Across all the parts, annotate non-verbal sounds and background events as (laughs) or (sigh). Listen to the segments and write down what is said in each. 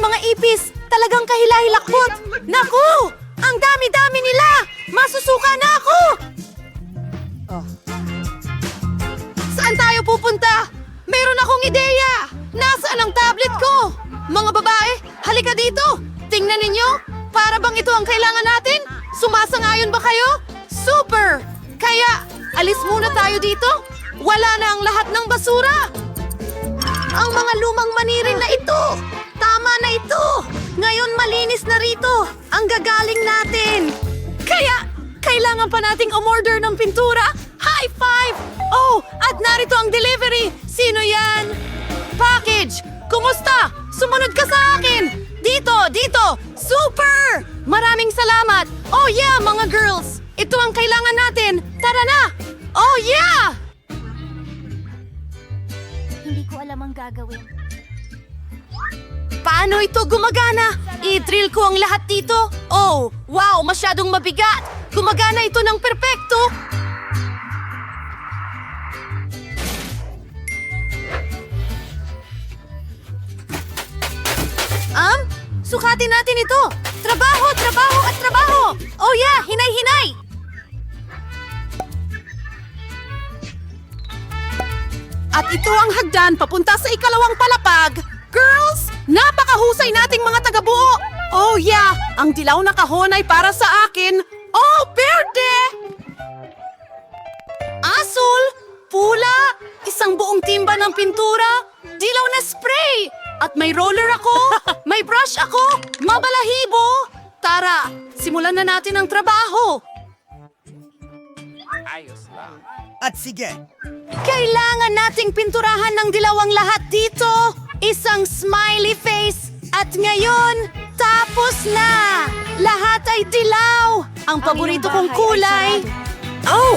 mga ipis. Talagang kahilahilakbot. Naku! Ang dami-dami nila! Masusuka na ako! Saan tayo pupunta? Meron akong ideya! Nasaan ang tablet ko? Mga babae, halika dito! Tingnan ninyo! Para bang ito ang kailangan natin? Sumasangayon ba kayo? Super! Kaya, alis muna tayo dito? Wala na ang lahat ng basura! Ang mga lumang manirin na ito! Tama na ito! Ngayon malinis na rito! Ang gagaling natin! Kaya, kailangan pa nating umorder ng pintura? High five! Oh, at narito ang delivery! Sino yan? Package! Kumusta? Sumunod ka sa akin! Dito! Dito! Super! Maraming salamat! Oh yeah, mga girls! Ito ang kailangan natin! Tara na! Oh yeah! Hindi ko alam ang gagawin. Paano ito gumagana? I-drill ko ang lahat dito? Oh, wow, masyadong mabigat! Gumagana ito ng perpekto! Um, sukatin natin ito! Trabaho, trabaho at trabaho! Oh yeah, hinay-hinay! At ito ang hagdan papunta sa ikalawang palapag. Girls, napakahusay nating mga tagabuo. Oh yeah, ang dilaw na kahon ay para sa akin. Oh, berde! Asul, pula, isang buong timba ng pintura, dilaw na spray, at may roller ako, (laughs) may brush ako, mabalahibo. Tara, simulan na natin ang trabaho. At sige, Kailangan nating pinturahan ng dilawang lahat dito. Isang smiley face. At ngayon, tapos na. Lahat ay dilaw. Ang paborito kong kulay. ay Oh!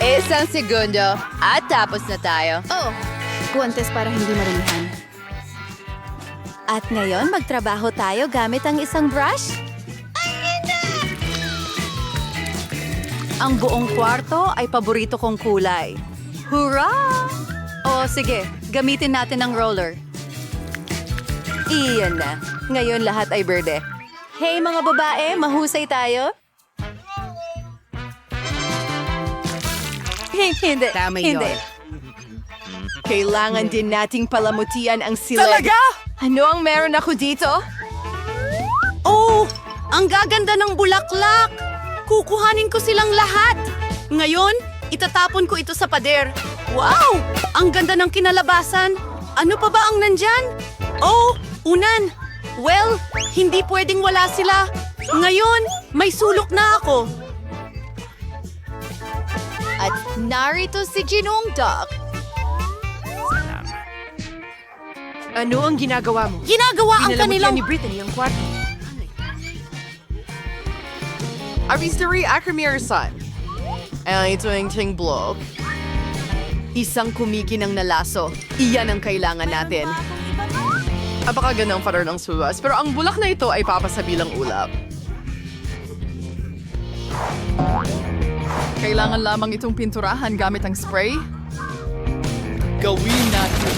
Isang segundo at tapos na tayo. Oh, guwantes para hindi maramihan. At ngayon, magtrabaho tayo gamit ang isang brush. Ang buong kwarto ay paborito kong kulay. Hurra! O sige, gamitin natin ang roller. Iyan na. Ngayon lahat ay berde. Hey mga babae, mahusay tayo? (laughs) Hindi. Tama hindi. yun. Kailangan din nating palamutian ang silid. Talaga? Ano ang meron ako dito? Oh, ang gaganda ng bulaklak! Kukuhanin ko silang lahat! Ngayon, itatapon ko ito sa pader. Wow! Ang ganda ng kinalabasan! Ano pa ba ang nandyan? Oh, unan! Well, hindi pwedeng wala sila. Ngayon, may sulok na ako. At narito si Ginong Dog. Ano ang ginagawa mo? Ginagawa ang kanilang... Brittany ang kwarto. Aristary Akramirsan. Ang ito ting blog. Isang kumikinang nalaso. Iyan ang kailangan natin. Napakagandang pattern ng suwas, pero ang bulak na ito ay papasabilang ulap. Kailangan lamang itong pinturahan gamit ang spray? Gawin natin.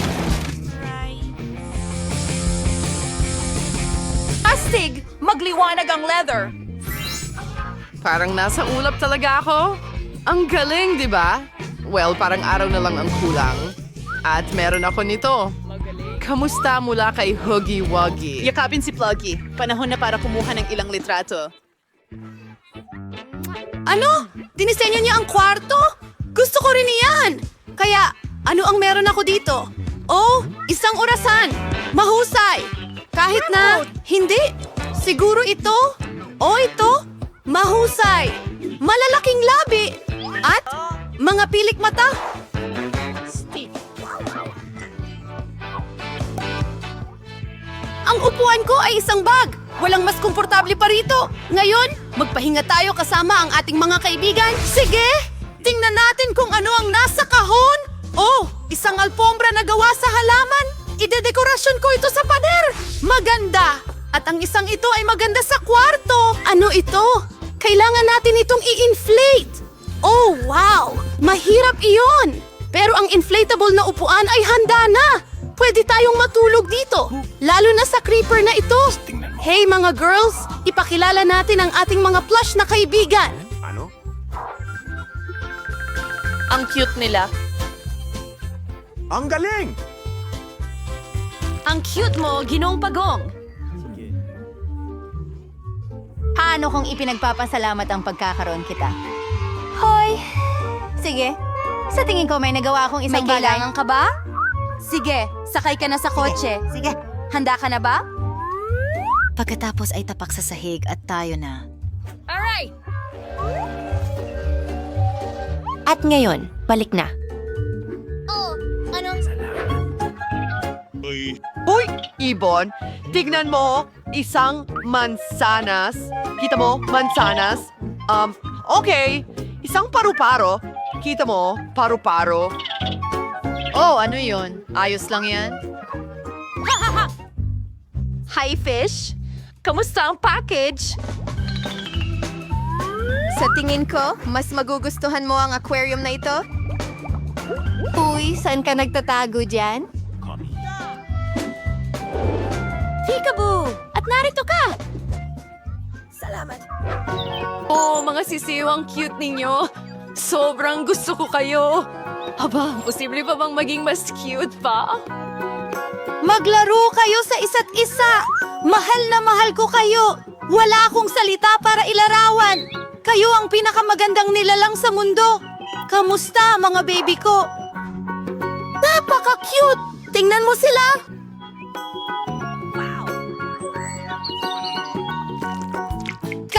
Astig! Magliwanag ang leather! Parang nasa ulap talaga ako. Ang galing, di ba? Well, parang araw na lang ang kulang. At meron ako nito. Kamusta mula kay Huggy Wuggy? Yakapin si Pluggy. Panahon na para kumuha ng ilang litrato. Ano? Dinisenyo niya ang kwarto? Gusto ko rin iyan! Kaya, ano ang meron ako dito? Oh, isang orasan! Mahusay! Kahit na, hindi! Siguro ito? O ito? Mahusay! Malalaking labi! At mga pilik mata! Ang upuan ko ay isang bag. Walang mas komportable pa rito. Ngayon, magpahinga tayo kasama ang ating mga kaibigan. Sige! Tingnan natin kung ano ang nasa kahon. Oh, isang alpombra na gawa sa halaman. Idedekorasyon ko ito sa pader. Maganda. At ang isang ito ay maganda sa kwarto. Ano ito? Kailangan natin itong i-inflate. Oh, wow! Mahirap iyon. Pero ang inflatable na upuan ay handa na. pwede tayong matulog dito. Lalo na sa creeper na ito. Hey mga girls, ipakilala natin ang ating mga plush na kaibigan. Ang cute nila. Ang galing! Ang cute mo, ginong pagong. Paano kung ipinagpapasalamat ang pagkakaroon kita? Hoy! Sige. Sa tingin ko may nagawa akong isang May bagay. kailangan ka ba? Sige, sakay ka na sa kotse. Sige. Handa ka na ba? Pagkatapos ay tapak sa sahig at tayo na. Alright! At ngayon, balik na. Oh, ano? Hoy, Ibon, tignan mo, isang mansanas. Kita mo, mansanas? Um, okay, isang paru-paro. Kita mo, paru-paro. Oh, ano yon? Ayos lang yan? (laughs) Hi, fish! Kamusta ang package? Sa tingin ko, mas magugustuhan mo ang aquarium na ito? Uy, saan ka nagtatago dyan? Peekaboo! At narito ka! Oh, mga sisiwang cute ninyo. Sobrang gusto ko kayo. Aba, posible pa bang maging mas cute pa? Maglaro kayo sa isa't isa. Mahal na mahal ko kayo. Wala akong salita para ilarawan. Kayo ang pinakamagandang nilalang sa mundo. Kamusta, mga baby ko? Napaka-cute! Tingnan mo sila!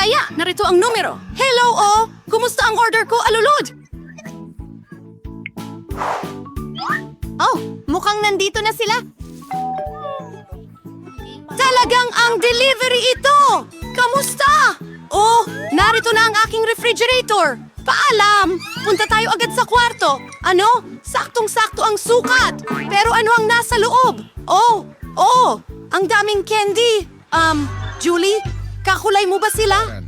Kaya, narito ang numero. Hello, oh! Kumusta ang order ko, alulod? Oh, mukhang nandito na sila. Talagang ang delivery ito! Kamusta? Oh, narito na ang aking refrigerator. Paalam! Punta tayo agad sa kwarto. Ano? Saktong-sakto ang sukat. Pero ano ang nasa loob? Oh, oh, ang daming candy. Um, Julie, kakulay mo ba sila?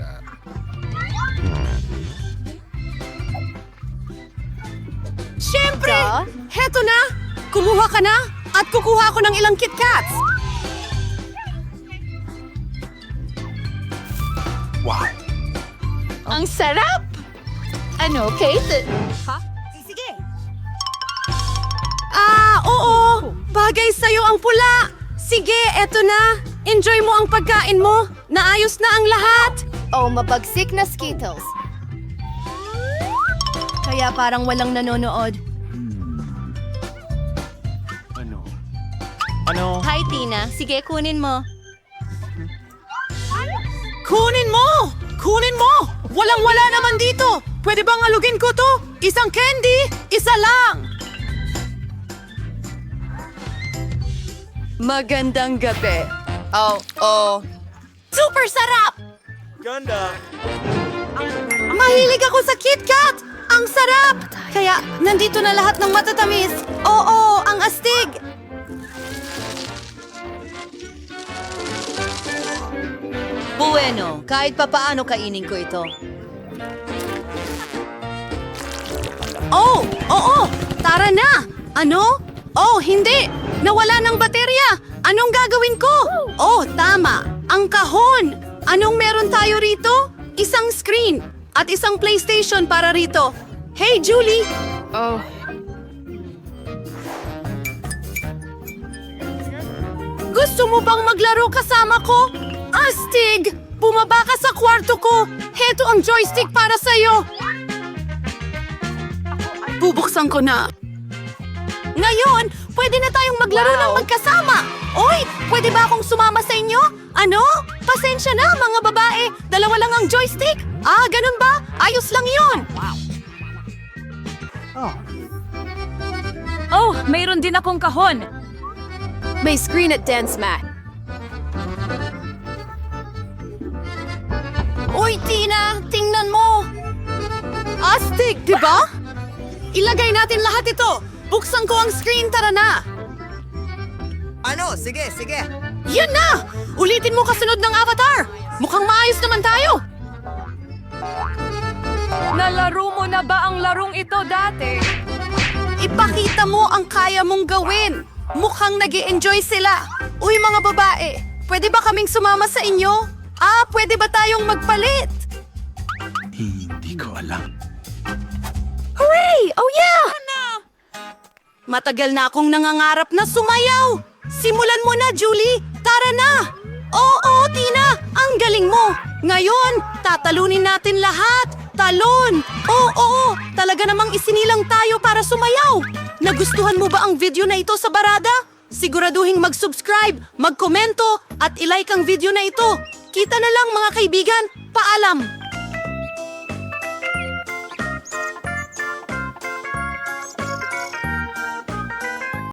Siyempre! Heto na! Kumuha ka na at kukuha ko ng ilang KitKats. Ang sarap! Ano, Kate? Sige. Ah, oo! Bagay sa'yo ang pula! Sige, eto na! Enjoy mo ang pagkain mo! Naayos na ang lahat! Oh, mabagsik na Skittles. Kaya parang walang nanonood. Ano? Hi, Tina. Sige, kunin mo. Kunin mo! Kunin mo! Walang-wala naman dito! Pwede bang alugin ko to? Isang candy? Isa lang! Magandang gabi. Oh, oh. Super sarap! Ganda! Mahilig ako sa KitKat! Ang sarap! Kaya, nandito na lahat ng matatamis. Oo, ang astig! Bueno, kahit papaano kainin ko ito. Oh, oo! Tara na! Ano? Oh, hindi! Nawala ng baterya! Anong gagawin ko? Oh, tama! Ang kahon! Anong meron tayo rito? Isang screen at isang PlayStation para rito. Hey, Julie! Oh, Gusto mo bang maglaro kasama ko? Astig! Bumaba ka sa kwarto ko! Heto ang joystick para sa'yo! Bubuksan ko na. Ngayon, pwede na tayong maglaro ng magkasama. Oy, pwede ba akong sumama sa inyo? Ano? Pasensya na, mga babae. Dalawa lang ang joystick. Ah, ganun ba? Ayos lang yun. Oh, mayroon din akong kahon. may screen at dance mat. Uy, Tina, tingnan mo! Astig, di ba? Ilagay natin lahat ito. Buksan ko ang screen, tara na. Ano? Sige, sige. Yan na! Ulitin mo kasunod ng avatar! Mukhang maayos naman tayo! Nalaro mo na ba ang larong ito dati? Ipakita mo ang kaya mong gawin. Mukhang nag enjoy sila. Uy mga babae, pwede ba kaming sumama sa inyo? Ah, pwede ba tayong magpalit? Hindi ko alam. Hooray! Oh yeah! Matagal na akong nangangarap na sumayaw. Simulan mo na, Julie. Tara na! Oo, Tina! Ang galing mo! Ngayon, tatalunin natin lahat! Talon! Oo! Talaga namang isinilang tayo para sumayaw! Nagustuhan mo ba ang video na ito sa Barada? Siguraduhin mag-subscribe, mag-komento, at ilike ang video na ito. Kita na lang mga kaibigan. Paalam!